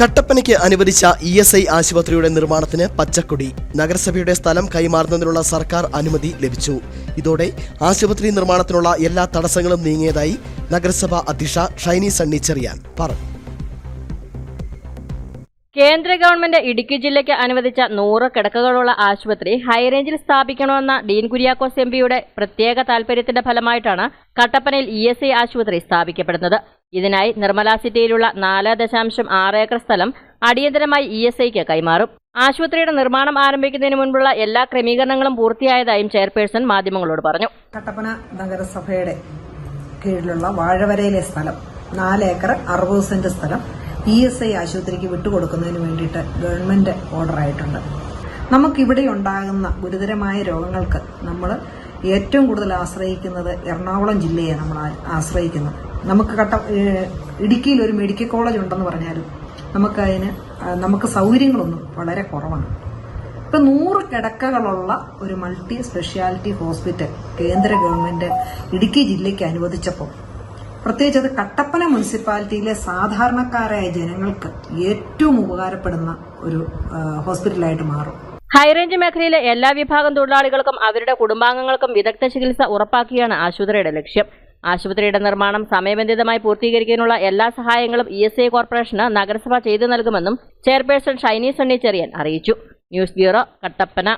കട്ടപ്പനയ്ക്ക് അനുവദിച്ച E S I ആശുപത്രിയുടെ നിർമ്മാണത്തിന് പച്ചക്കൊടി. നഗരസഭയുടെ സ്ഥലം കൈമാറുന്നതിനുള്ള സർക്കാർ അനുമതി ലഭിച്ചു. ഇതോടെ ആശുപത്രി നിർമ്മാണത്തിനുള്ള എല്ലാ തടസ്സങ്ങളും നീങ്ങിയതായി നഗരസഭാ അധ്യക്ഷ ഷൈനി സണ്ണി ചെറിയാൻ പറഞ്ഞു. കേന്ദ്ര ഗവൺമെന്റ് ഇടുക്കി ജില്ലയ്ക്ക് അനുവദിച്ച നൂറ് കിടക്കകളുള്ള ആശുപത്രി ഹൈറേഞ്ചിൽ സ്ഥാപിക്കണമെന്ന ഡീൻ കുര്യാക്കോസ് എം പിയുടെ പ്രത്യേക താൽപര്യത്തിന്റെ ഫലമായിട്ടാണ് കട്ടപ്പനയിൽ ഇ എസ് ഐ ആശുപത്രി സ്ഥാപിക്കപ്പെടുന്നത്. ഇതിനായി നിർമ്മല സിറ്റിയിലുള്ള നാല് ദശാംശം ആറ് ഏക്കർ സ്ഥലം അടിയന്തരമായി ഇ എസ് ഐക്ക് കൈമാറും. ആശുപത്രിയുടെ നിർമ്മാണം ആരംഭിക്കുന്നതിന് മുൻപുള്ള എല്ലാ ക്രമീകരണങ്ങളും പൂർത്തിയായതായും ചെയർപേഴ്സൺ മാധ്യമങ്ങളോട് പറഞ്ഞു. കട്ടപ്പന നഗരസഭയുടെ കീഴിലുള്ള വാഴവരയിലെ സ്ഥലം നാല് ഏക്കർ അറുപത് സെന്റ് സ്ഥലം ഇ എസ് ഐ ആശുപത്രിക്ക് വിട്ടുകൊടുക്കുന്നതിന് വേണ്ടിയിട്ട് ഗവൺമെന്റ് ഓർഡർ ആയിട്ടുണ്ട്. നമുക്കിവിടെ ഉണ്ടാകുന്ന ഗുരുതരമായ രോഗങ്ങൾക്ക് നമ്മൾ ഏറ്റവും കൂടുതൽ ആശ്രയിക്കുന്നത് എറണാകുളം ജില്ലയെ നമ്മൾ ആശ്രയിക്കുന്നത്. നമുക്ക് കട്ട ഇടുക്കിയിൽ ഒരു മെഡിക്കൽ കോളേജ് ഉണ്ടെന്ന് പറഞ്ഞാലും നമുക്കതിന് നമുക്ക് സൗകര്യങ്ങളൊന്നും വളരെ കുറവാണ്. ഇപ്പൊ നൂറ് കിടക്കകളുള്ള ഒരു മൾട്ടി സ്പെഷ്യാലിറ്റി ഹോസ്പിറ്റൽ കേന്ദ്ര ഗവൺമെന്റ് ഇടുക്കി ജില്ലയ്ക്ക് അനുവദിച്ചപ്പോൾ പ്രത്യേകിച്ച് അത് കട്ടപ്പന മുനിസിപ്പാലിറ്റിയിലെ സാധാരണക്കാരായ ജനങ്ങൾക്ക് ഏറ്റവും ഉപകാരപ്പെടുന്ന ഒരു ഹോസ്പിറ്റലായിട്ട് മാറും. ഹൈറേഞ്ച് മേഖലയിലെ എല്ലാ വിഭാഗം തൊഴിലാളികൾക്കും അവരുടെ കുടുംബാംഗങ്ങൾക്കും വിദഗ്ധ ചികിത്സ ഉറപ്പാക്കിയാണ് ആശുപത്രിയുടെ ലക്ഷ്യം. ആശുപത്രിയുടെ നിർമ്മാണം സമയബന്ധിതമായി പൂർത്തീകരിക്കാനുള്ള എല്ലാ സഹായങ്ങളും ഇ എസ് ഐ കോർപ്പറേഷന് നഗരസഭ ചെയ്തു നൽകുമെന്നും ചെയർപേഴ്സൺ ഷൈനി സണ്ണി ചെറിയൻ അറിയിച്ചു. News bureau Kattappana.